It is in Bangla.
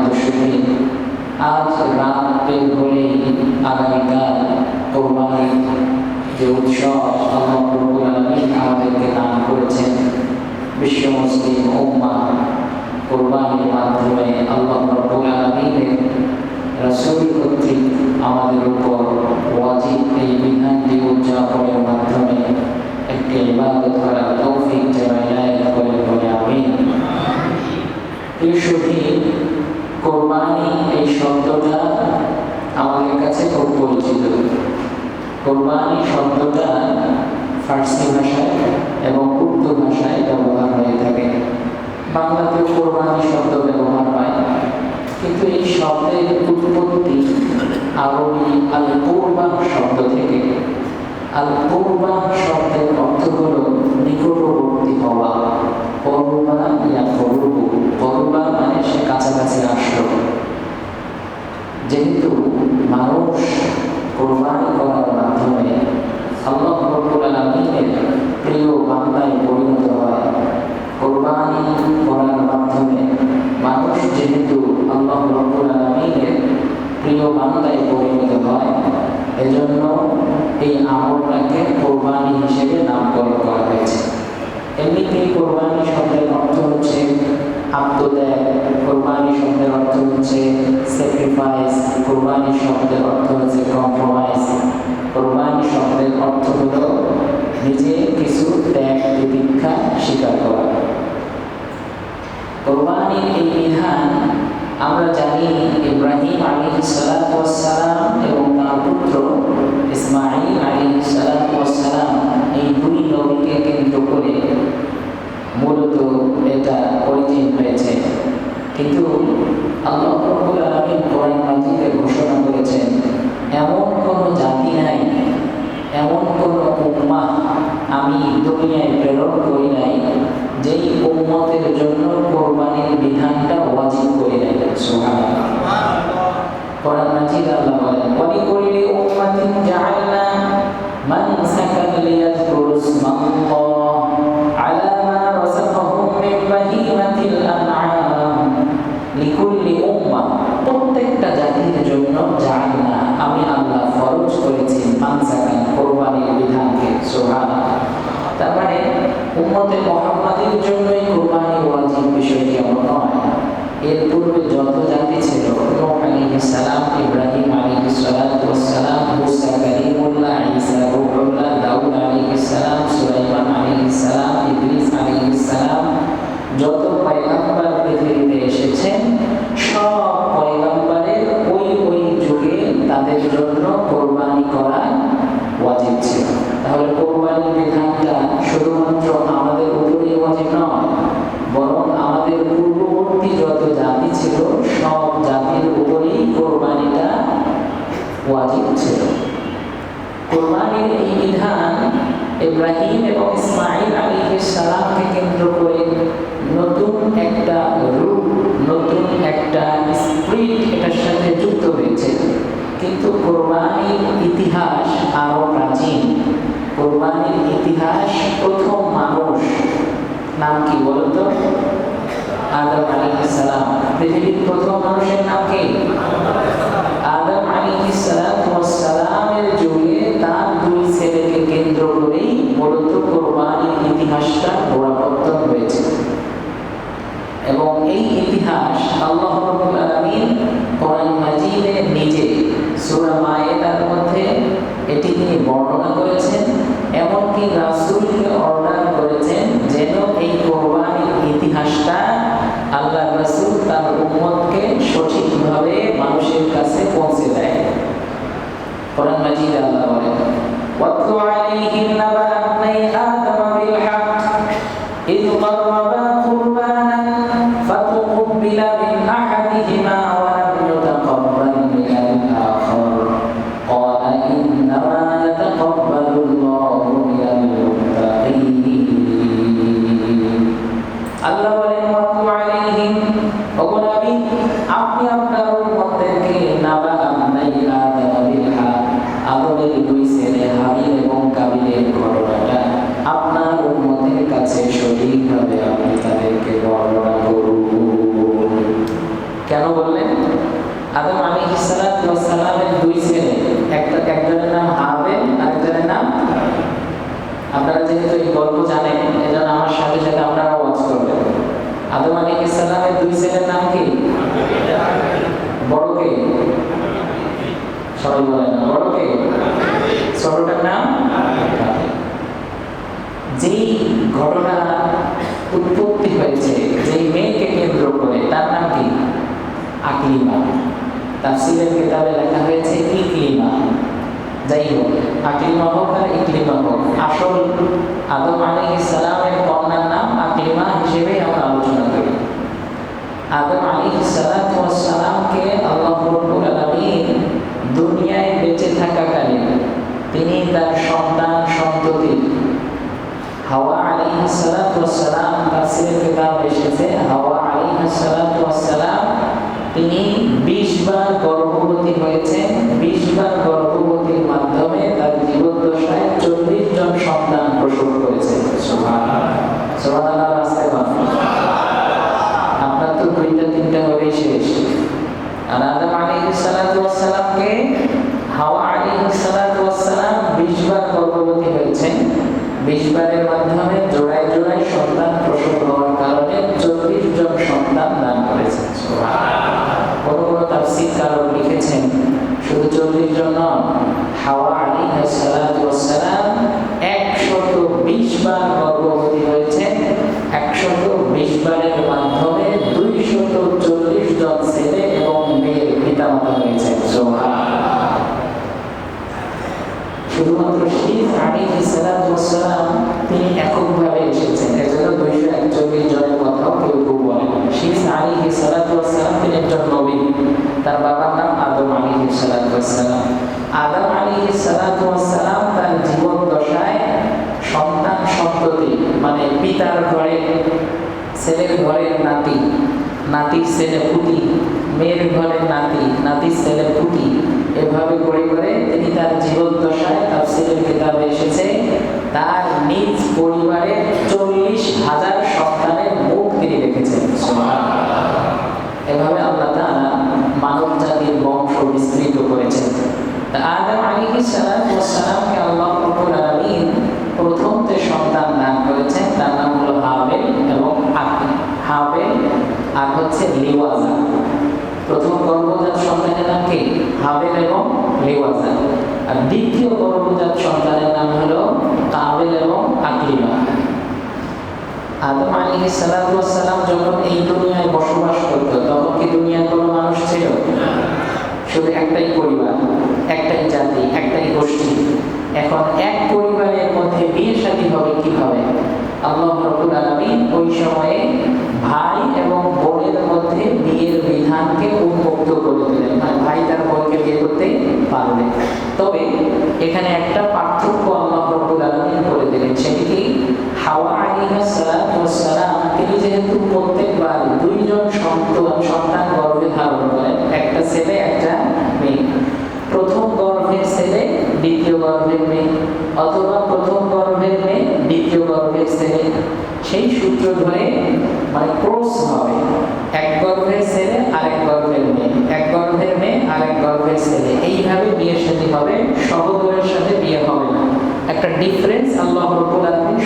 দর্শকে আজ রাত বের হলে আগামীকাল কোরবানির যে উৎসব, আল্লাহ রবুল আলমী আমাদেরকে দান করেছেন। বিশ্ব মুসলিম উম্মা কোরবানির মাধ্যমে আল্লাহ রবুল আলমিনের রসুল কর্তৃক আমাদের উপর ওয়াজিব এই বিধানটি উদযাপনের মাধ্যমে একটি ইবাদত করার তৌফিক যেন এনায়ত করে বলে আমি এই কোরবানি এই শব্দটা আমাদের কাছে খুব পরিচিত। কোরবানি শব্দটা ফার্সি ভাষায় এবং উর্দু ভাষায় ব্যবহার হয়ে থাকে। বাংলাতেও কোরবানি শব্দ ব্যবহার হয়, কিন্তু এই শব্দের উৎপত্তি আরবি আল পূর্বা শব্দ থেকে। আল পূর্বা শব্দের অর্থ হল নিকটবর্তী হওয়া পরবা ইয়া করবু পরবা মানে সে কাছাকাছি আসলো যেহেতু মানুষ কোরবানি করার মাধ্যমে আল্লাহ রব্বুল আলামিনের প্রিয় বান্দায় পরিণত হয় কোরবানি করার মাধ্যমে মানুষ যেহেতু আল্লাহ রব্বুল আলামিনের প্রিয় বান্দায় পরিণত হয়, এজন্য এই আমলটাকে কোরবানি হিসেবে নামকরণ করা হয়েছে। এমনিতেই কোরবানি শব্দের অর্থ হচ্ছে আত্মত্যাগ, কোরবানি শব্দের অর্থ হচ্ছে স্যাক্রিফাইস কোরবানি শব্দের অর্থ হচ্ছে কম্প্রোমাইজ কোরবানি শব্দের অর্থ হলো নিজে কিছু ত্যাগ তিতিক্ষা স্বীকার করা। কোরবানির এই বিধান আমরা জানি ইব্রাহিম আলী সালাম এবং তার পুত্র ইসমাইল আলী সালাম এই দুই নবীকে কেন্দ্র করে মূলত এটা অরিজিন হয়েছে কিন্তু আল্লাহ রব্বুল আলামিন কোরআন মাজিদে ঘোষণা করেছেন এমন কোনো জাতি নাই এমন কোনো উম্মাহ আমি দুনিয়ায় প্রেরণ করি নাই যেই উম্মতের জন্য কোরবানির বিধানটা ওয়াজিব করে দেয়, সুবহানাল্লাহ। কোরআন মাজিদ আল্লাহ বলেন ওয়ালি কুল্লি উম্মাতিন জাআলনা মানসাকান লিয়াযকুরু মুহাম্মাদের জন্যই কোরবানি ওয়াজিব বিষয়টি এমন নয়। এর পূর্বে যত জাতি ছিল, নূহ আলাইহিস সালাম, ইব্রাহিম ওয়াস সালাম, মুসা কালিমুল্লাহ ঈসা রূহুল্লাহ, দাউদ আলাইহিস সালাম, সুলাইমান ওয়াজিব ছিল। কোরবানির এই বিধান ইব্রাহিম এবং ইসমাইল আলাইহিস সালামকে কেন্দ্র করে নতুন একটা রূপ, নতুন একটা স্প্রিট এটার সাথে যুক্ত হয়েছে। কিন্তু কোরবানির ইতিহাস আরও প্রাচীন। কোরবানির ইতিহাস প্রথম মানুষ নাম কি বলতো? আদম আলাইহিস সালাম। পৃথিবীর প্রথম মানুষের নাম কি? সালামের যুগে তার দুই ছেলেকে কেন্দ্র করেই মূলত কোরবানির ইতিহাসটা গোড়াপত্তন হয়েছে। এবং এই ইতিহাস আল্লাহ নিজে সূরা মায়েদার মধ্যে এটি তিনি বর্ণনা করেছেন। এমনকি রাসূলকে قرآن مجيد الله بارك واتل عليهم نبأ ابني آدم بالحق. إذ قربا قربانا فتقبل من أحدهما উৎপত্তি হয়েছে, যেই মেয়েকে কেন্দ্র করে নাম যাই হোক, আকলিমা হোক আর ইকলিমা হোক, আসল আদম আলাইহিস সালামের কন্যার নাম আকলিমা হিসেবে আমরা আলোচনা করি। আদম والسلام শুধুমাত্র শীত আলাইহি সালাতু তিনি এককভাবে এসেছেন। এজন্য 241 জনের কথাও কেউ কেউ বলেন শীত আলাইহি সালাতু তিনি একজন নবী। তার বাবার নাম আদম সালাতু ওয়াসসালাম আদম আলাইহি সালাতু তার জীবন দশায় সন্তান সন্ততি মানে পিতার ঘরে, ছেলের ঘরের নাতি, নাতির ছেলে পুতি, মেয়ের ঘরের নাতি, নাতির ছেলে পুতি এভাবে করে করে তিনি তার জীবন দশায় তার ছেলের কিতাবে এসেছে। তার নিজ পরিবারের চল্লিশ হাজার সন্তানের মুখ তিনি রেখেছেন এভাবে আল্লাহ তাআলা মানব জাতির বংশ বিস্তৃত করেছেন। আদম সালামকে আল্লাহ প্রথম যে সন্তান দান করেছেন। তার নাম হলো হাবেল এবং হাবেল আর হচ্ছে লিওয়াজা। প্রথম গর্ভজাত সন্তানের নাম কি? হাবেল এবং লিওয়াজা। আর দ্বিতীয় গর্ভজাত সন্তানের নাম হলো কাবেল এবং আকলিমা। আদম ওয়াস সালাম যখন এই দুনিয়ায় বসবাস করত, তখন কি দুনিয়ার কোনো মানুষ ছিল? শুধু একটাই পরিবার, একটাই জাতি, একটাই গোষ্ঠী। এখন এক পরিবারের মধ্যে বিয়ে শাদী হবে কীভাবে? আল্লাহ রাব্বুল আলামিন ওই সময়ে ভাই এবং বোনের মধ্যে বিয়ের বিধানকে উন্মুক্ত করে দিলেন। মানে ভাই তার বোনকে বিয়ে করতে পারবে তবে এখানে একটা পার্থক্য আল্লাহ রাব্বুল আলামিন করে দিলেন। সেটি কি? হাওয়া ওয়াস সালাম, তিনি যেহেতু প্রত্যেকবার দুইজন সন্তান সন্তান গর্ভে ধারণ করেন, একটা ছেলে, একটা মেয়ে। প্রথম গর্ভের ছেলে, দ্বিতীয় গর্ভের মেয়ে। অথবা প্রথম গর্ভের মেয়ে, দ্বিতীয় গর্ভের ছেলে। সেই সূত্র ধরে মানে ক্রস হবে। এক গর্ভের ছেলে, আরেক গর্ভের মেয়ে। এক গর্ভের মেয়ে, আরেক গর্ভের ছেলে। এইভাবে বিয়ের সাথে হবে, সহদরের সাথে বিয়ে হবে না। একটা ডিফারেন্স আল্লাহ রবুল আলামিন